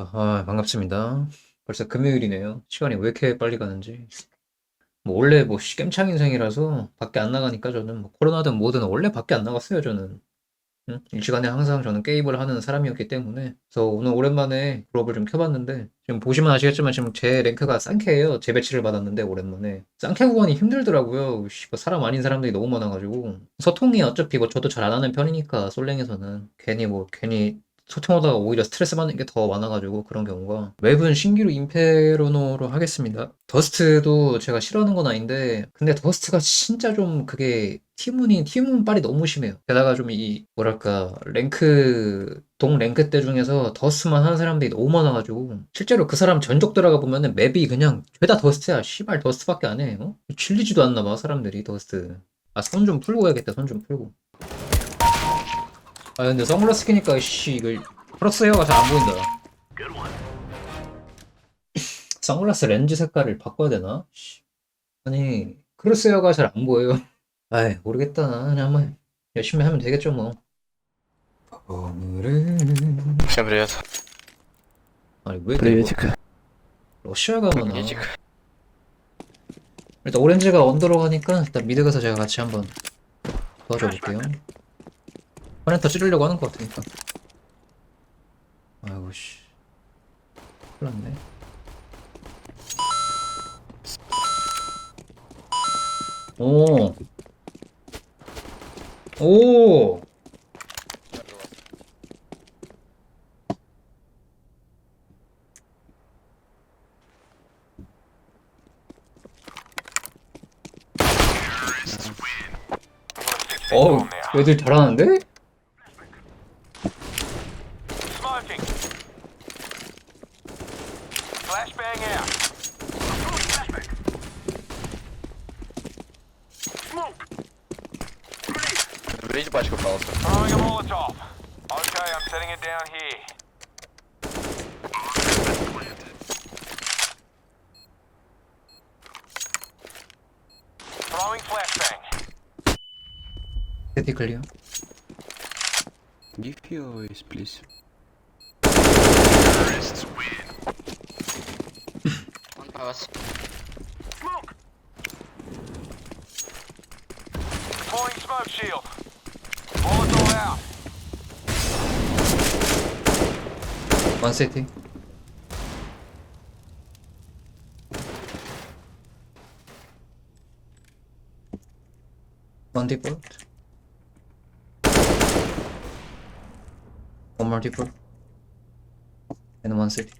아, 반갑습니다. 벌써 금요일이네요. 시간이 왜 이렇게 빨리 가는지. 뭐 원래 뭐 씨, 깸창 인생이라서 밖에 안 나가니까 저는 뭐 코로나든 뭐든 원래 밖에 안 나갔어요, 저는. 응? 일시간에 항상 저는 게임을 하는 사람이었기 때문에. 그래서 오늘 오랜만에 브업을 좀 켜봤는데, 지금 보시면 아시겠지만 지금 제 랭크가 쌍캐예요. 재배치를 받았는데 오랜만에. 쌍캐 구간이 힘들더라고요. 씨, 뭐 사람 아닌 사람들이 너무 많아가지고. 소통이 어차피 뭐 저도 잘 안 하는 편이니까, 솔랭에서는. 괜히 뭐, 괜히 소통하다가 오히려 스트레스 받는 게 더 많아가지고 그런 경우가 웹은 신기루 임페로노로 하겠습니다. 더스트도 제가 싫어하는 건 아닌데 근데 더스트가 진짜 좀 그게 팀운이 팀운 빨이 너무 심해요. 게다가 좀 이 뭐랄까 랭크 동 랭크 때 중에서 더스트만 하는 사람들이 너무 많아가지고 실제로 그 사람 전적 들어가 보면은 맵이 그냥 죄다 더스트야. 씨발 더스트밖에 안 해. 어? 질리지도 않나 봐 사람들이 더스트. 아 손 좀 풀고 해야겠다. 손 좀 풀고. 아 근데 선글라스 끼니까 씨 이거 프로스웨어가 잘 안 보인다. 선글라스 렌즈 색깔을 바꿔야 되나? 씨. 아니 크로스웨어가 잘 안 보여요. 아이 모르겠다. 그냥 한번 열심히 하면 되겠죠 뭐. 오늘은 Всем привет. 아니 왜 이렇게 뭐 Приветик. 러시아가 많아. Приветик. 일단 오렌지가 언더로 가니까 일단 미드 가서 제가 같이 한번 도와줘 볼게요. 화내터 찌르려고 하는 것 같으니까. 아이고 씨. 큰일 났네. 오. 오. 어우, 애들 잘하는데? Берите пачку, пожалуйста. Я тыкаю. Give POS, please. Он по вас. Deploying smoke shield. Molotov out. One city. One depot. One more depot. And one city.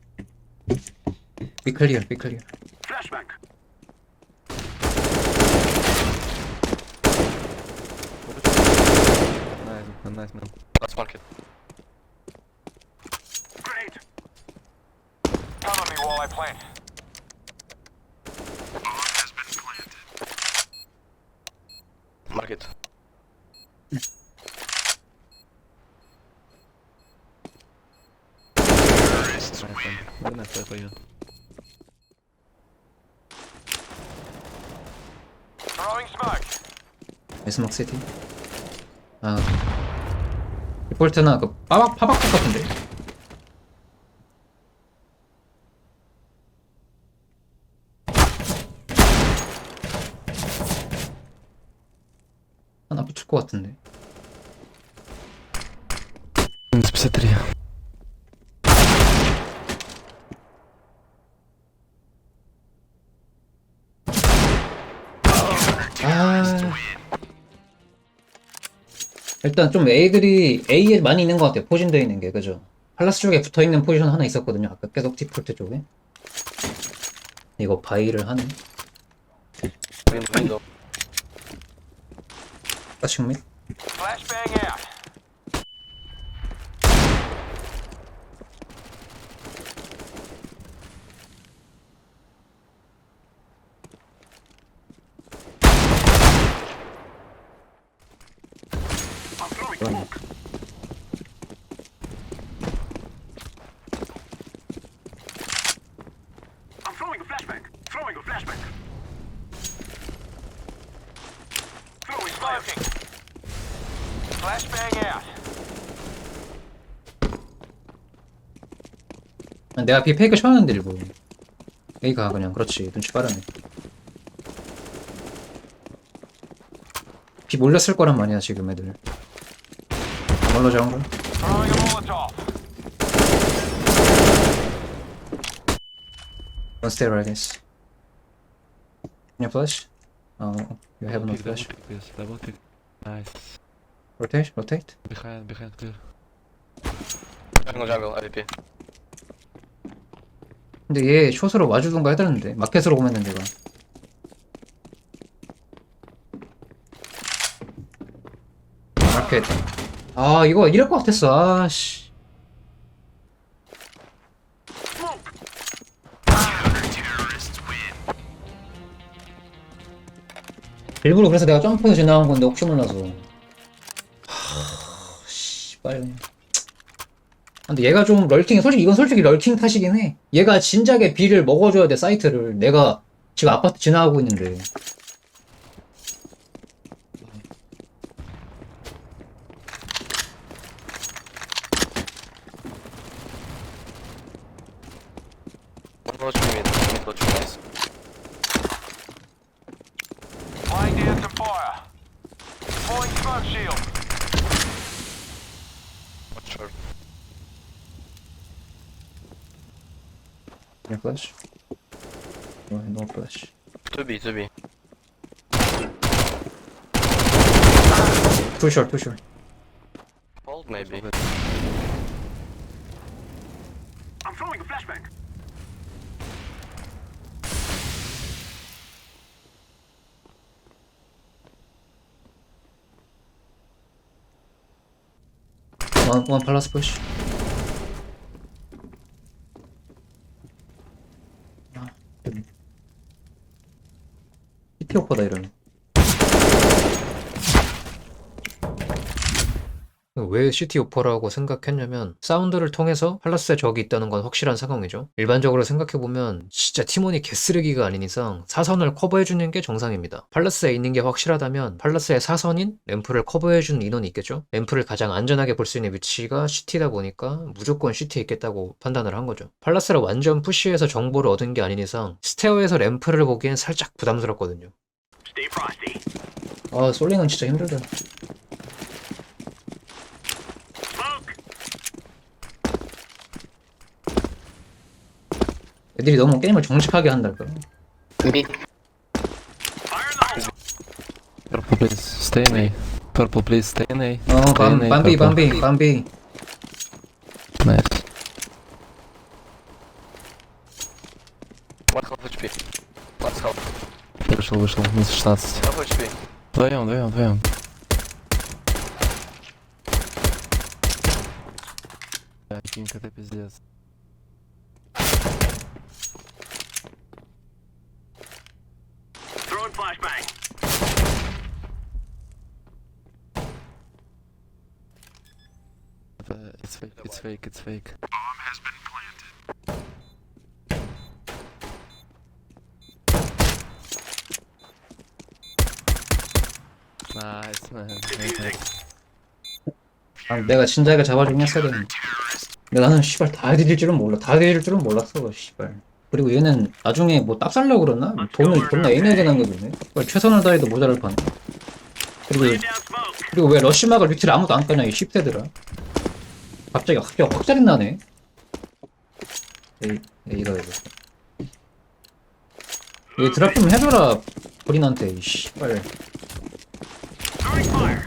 Be clear, be clear. Nice, man, nice man. Let's market. Grenade. Cover me while I plant. Market. Nice man. Very nice play for you. Throwing smoke. 에스막 시티. 아. 디폴트나 그 빠박 파박 같은데. 하나 붙을 것 같은데. 53. 아. 일단 좀 A들이 A에 많이 있는 것 같아요. 포진되어 있는 게 그죠? 팔라스 쪽에 붙어 있는 포지션 하나 있었거든요. 아까 계속 디폴트 쪽에. 이거 바이를 하네. 및. Flashbang out. I'm throwing smoke. I'm throwing a flashbang. Throwing a flashbang. Smoking. Flashbang out. 내가 B 페이크 쳐놨는데 일부러 A가 그냥 그렇지 눈치 빠르네 B 몰렸을 거란 말이야 지금 애들 뭘로 잡은 거? Throwing a Molotov. One stay right guess Can you flash? Oh, you have no Pick, double flash pick this, double pick. Nice. Rotate, rotate Behind, behind clear. Jungle, jungle, AVP. 근데 얘 숏으로 와주던가 해드렸는데 마켓으로 보면 된대 이거 마켓 아 이거 이럴 것 같았어 아씨 일부러 그래서 내가 점프해서 지나간 건데 혹시 몰라서. 하... 씨발 근데 얘가 좀 럴킹 솔직히 이건 솔직히 럴킹 탓이긴 해. 얘가 진작에 비를 먹어줘야 돼 사이트를. 내가 지금 아파트 지나가고 있는데. mid Deploying smoke shield. Watch short. 그냥 플래시 no, no flash 2B, 2B. too short too short Hold maybe. One, one palace push 아, 여기. CT 오퍼다 이러면 왜 시티 오퍼라고 생각했냐면 사운드를 통해서 팔라스에 적이 있다는 건 확실한 상황이죠. 일반적으로 생각해보면 진짜 팀원이 개쓰레기가 아닌 이상 사선을 커버해주는 게 정상입니다. 팔라스에 있는 게 확실하다면 팔라스의 사선인 램프를 커버해주는 인원이 있겠죠. 램프를 가장 안전하게 볼 수 있는 위치가 시티다 보니까 무조건 시티에 있겠다고 판단을 한 거죠. 팔라스를 완전 푸시해서 정보를 얻은 게 아닌 이상 스테어에서 램프를 보기엔 살짝 부담스럽거든요. 아 솔링은 진짜 힘들다. 애들이 너무 게임을 정직하게 한달까. Mid. Fire in the hole. Purple please, stay in A. Purple please, stay in A. 어, Stay 밤, in A, 밤비, purple. 밤비, 밤비. Nice. One half HP. Last half. Вышел, вышел, минус 16. Half HP. Вдвоем, вдвоем, вдвоем. Бля, Кинг, это пиздец. have a. It's fake. It's fake. It's fake. Bomb has been planted. Nice man. Nice. 아, 내가 진작에 잡아주긴 했어야 되는데. 근데 나는 씨발 다 해드릴 줄은 몰라. 다 해드릴 줄은 몰랐어, 씨발. 그리고 얘는 나중에 뭐 딱 살려고 그러나? 돈을 겁나 애매하게 남겨두네. 씨발, 최선을 다해도 모자를 파네. 그리고, 그리고 왜 러쉬막을 밑을 아무도 안 까냐, 이 10대들아. 갑자기 확, 확 짜증나네. 에이, 왜 그래. 얘 드랍 좀 해줘라, 본인한테, 이 씨발. Throwing fire.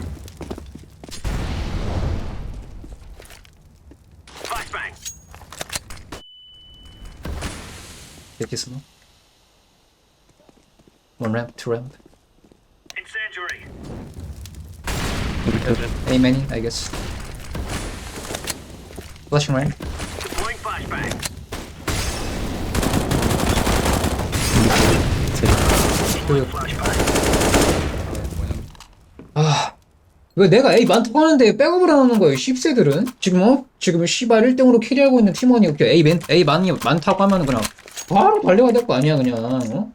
Flashbang. Take this one. One ramp, two ramp. Incendiary. A many, I guess. Flashing. Deploying flashbang. 아, 왜 내가 A 많다고 하는데 백업을 안 하는 거예요, 씹새들은? 지금 어? 지금 씨발 1등으로 캐리하고 있는 팀원이 이렇게 A, 맨, A 많이, 많다고 하면 그냥 바로 달려가야 될 거 아니야, 그냥, 어?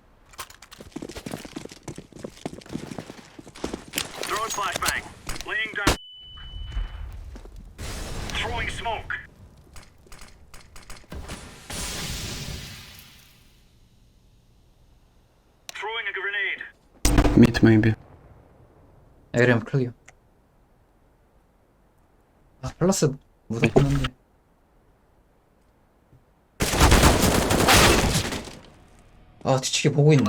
Throwing flashbang. Laying down. Throwing smoke. Mid maybe. 에이렘 클리어. 아, 플러스 무섭긴 한데. 아, 뒤치기 보고 있네.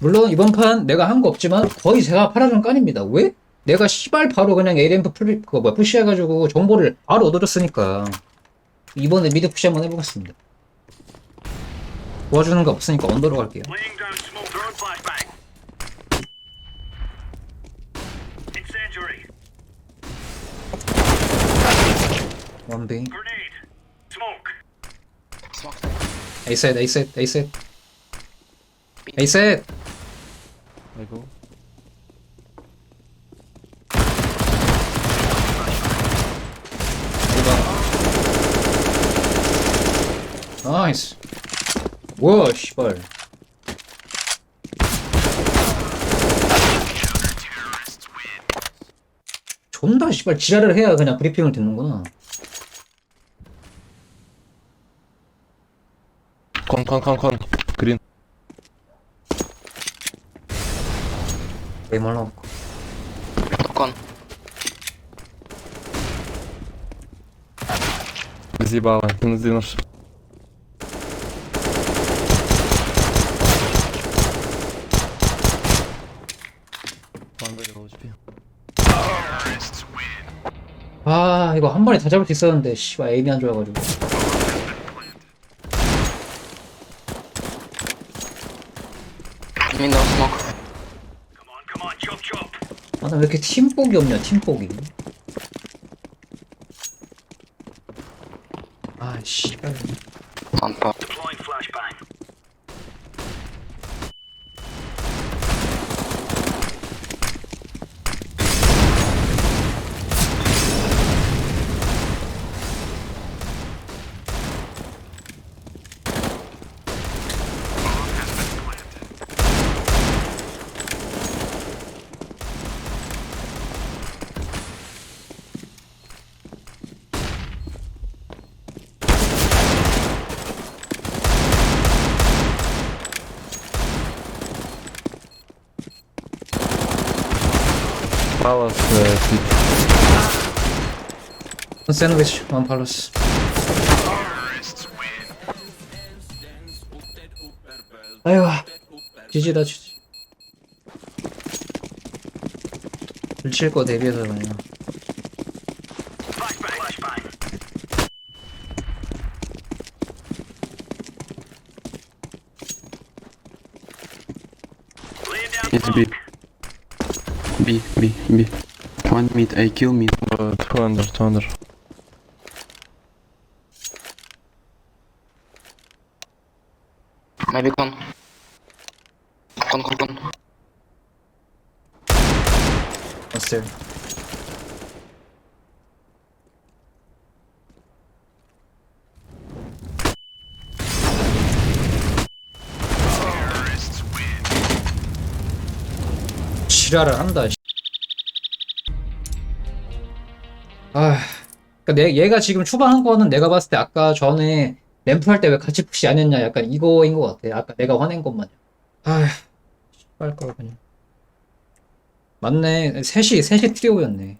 물론 이번 판 내가 한 거 없지만 거의 제가 팔아준 깐입니다. 왜? 내가 시발 바로 그냥 에이렘프 풀, 그거 뭐 푸시해가지고 정보를 바로 얻어줬으니까 이번에 미드 푸시 한번 해보겠습니다. 도와주는 거 없으니까 언더로 갈게요. 원빙. 에이셋, 에이셋, 에이셋. 에이셋! 이거. 나이스 뭐야 씨발. 존나 씨발. 지랄을 해야 그냥 브리핑을 듣는구나. 컨컨컨컨 그린. 게임 올라오고. Zjebałem, ten zjebałem. 아, 이거 한 번에 다 잡을 수 있었는데, 씨발, 에임이 안 좋아가지고. Mid no smoke. Come on, come on. Chop, chop. 아, 나 왜 이렇게 팀복이 없냐, 팀복이. 아, 씨발. On top. Deploying flashbang. Palace, uh. 원 샌드위치, 원 팔로스. 아이고, 지지다, 지지. 불칠 거 대비해서 그냥. It's smoke. B. B, B, B. One mid, I kill mid. Uh, two under, two under. Maybe con. Con, con, con. 어스텔. 지랄을 한다. 아, 그러니까 내 얘가 지금 초반한 거는 내가 봤을 때 아까 전에 램프 할 때 왜 같이 푸시 안 했냐 약간 이거인 것 같아. 아까 내가 화낸 것만. 아, 씨발 거 그냥. 맞네. 셋이, 셋이 트리오였네.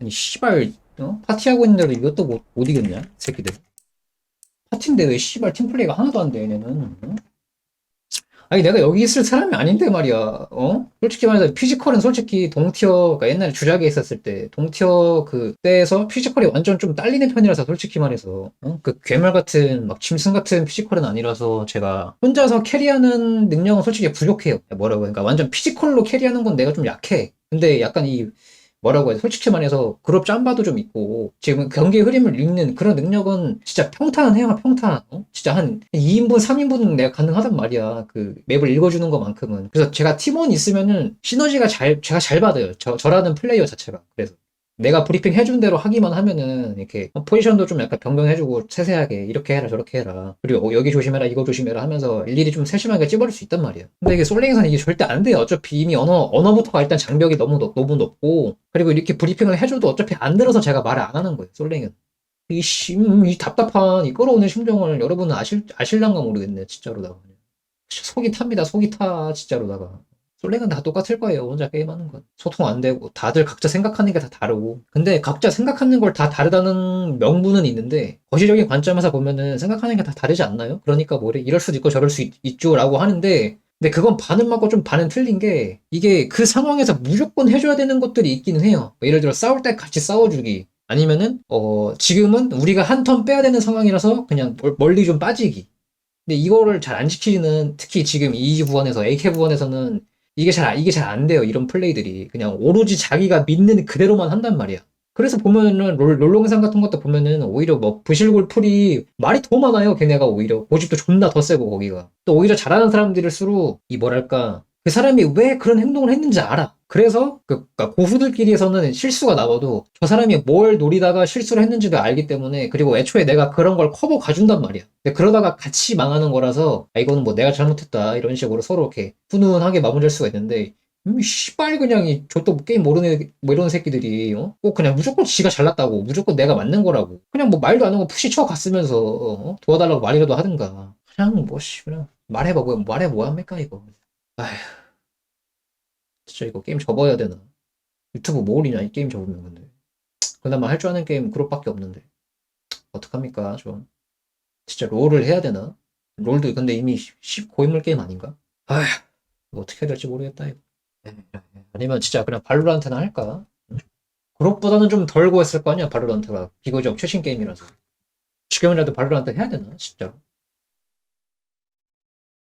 아니, 씨발, 어? 파티하고 있는데도 이것도 못, 못 이겼냐? 새끼들. 파티인데 왜 씨발 팀플레이가 하나도 안 돼, 얘네는. 어? 아니, 내가 여기 있을 사람이 아닌데 말이야. 어? 솔직히 말해서 피지컬은 솔직히 동티어, 그러니까 옛날에 주작에 있었을 때, 동티어 그 때에서 피지컬이 완전 좀 딸리는 편이라서 솔직히 말해서, 어? 그 괴물 같은, 막 짐승 같은 피지컬은 아니라서 제가 혼자서 캐리하는 능력은 솔직히 부족해요. 뭐라고, 그러니까 완전 피지컬로 캐리하는 건 내가 좀 약해. 근데 약간 이, 뭐라고 해야 돼? 솔직히 말해서 그룹 짬바도 좀 있고 지금 경기 흐름을 읽는 그런 능력은 진짜 평탄 해야 평탄. 어? 진짜 한 2인분 3인분은 내가 가능하단 말이야 그 맵을 읽어주는 것만큼은. 그래서 제가 팀원 있으면은 시너지가 잘 제가 잘 받아요. 저, 저라는 플레이어 자체가. 그래서 내가 브리핑 해준 대로 하기만 하면은 이렇게 포지션도 좀 약간 변경해주고 세세하게 이렇게 해라 저렇게 해라 그리고 어, 여기 조심해라 이거 조심해라 하면서 일일이 좀 세심하게 찝어줄 수 있단 말이야 근데 이게 솔랭에서는 이게 절대 안 돼요 어차피 이미 언어 언어부터가 일단 장벽이 너무 높, 너무 높고 그리고 이렇게 브리핑을 해줘도 어차피 안 들어서 제가 말을 안 하는 거예요 솔랭은 이 심, 이 답답한 이 끌어오는 심정을 여러분은 아실, 아실란가 모르겠네, 진짜로다가. 진짜 속이 탑니다, 속이 타, 진짜로다가. 솔랭은 다 똑같을 거예요, 혼자 게임하는 건. 소통 안 되고, 다들 각자 생각하는 게 다 다르고. 근데 각자 생각하는 걸 다 다르다는 명분은 있는데, 거시적인 관점에서 보면은 생각하는 게 다 다르지 않나요? 그러니까 뭐래, 이럴 수도 있고 저럴 수 있, 있죠, 라고 하는데, 근데 그건 반은 맞고 좀 반은 틀린 게, 이게 그 상황에서 무조건 해줘야 되는 것들이 있기는 해요. 뭐 예를 들어 싸울 때 같이 싸워주기. 아니면은, 어, 지금은 우리가 한 턴 빼야 되는 상황이라서 그냥 멀- 멀리 좀 빠지기. 근데 이거를 잘 안 지키는, 특히 지금 이 부원에서, AK 부원에서는 이게 잘, 이게 잘 안 돼요. 이런 플레이들이. 그냥 오로지 자기가 믿는 그대로만 한단 말이야. 그래서 보면은 롤, 롤 영상 같은 것도 보면은 오히려 뭐 부실골 풀이 말이 더 많아요. 걔네가 오히려 고집도 존나 더 세고 거기가 또 오히려 잘하는 사람들일수록 이 뭐랄까 그 사람이 왜 그런 행동을 했는지 알아. 그래서 그 그러니까 고수들끼리에서는 실수가 나와도 저 사람이 뭘 노리다가 실수를 했는지도 알기 때문에 그리고 애초에 내가 그런 걸 커버 가준단 말이야. 근데 그러다가 같이 망하는 거라서 아 이거는 뭐 내가 잘못했다 이런 식으로 서로 이렇게 훈훈하게 마무리할 수가 있는데 음, 씨발 그냥 이 저또 게임 모르는 애- 뭐 이런 새끼들이 어? 꼭 그냥 무조건 지가 잘났다고 무조건 내가 맞는 거라고 그냥 뭐 말도 안 하고 푸시 쳐 갔으면서 어? 도와달라고 말이라도 하든가 그냥 뭐씨 그냥 말해봐 뭐 말해 뭐 합니까 이거 아휴. 진짜 이거 게임 접어야 되나? 유튜브 뭐 올리냐? 이 게임 접으면 근데. 그나마 할 줄 아는 게임 그룹밖에 없는데. 어떡합니까 좀? 진짜 롤을 해야 되나? 롤도 근데 이미 10 고인물 게임 아닌가? 아휴. 이거 어떻게 해야 될지 모르겠다 이거. 아니면 진짜 그냥 발로란트나 할까? 그룹보다는 좀 덜 고했을 거 아니야, 발로란트가. 비교적 최신 게임이라서. 지금이라도 발로란트 해야 되나, 진짜.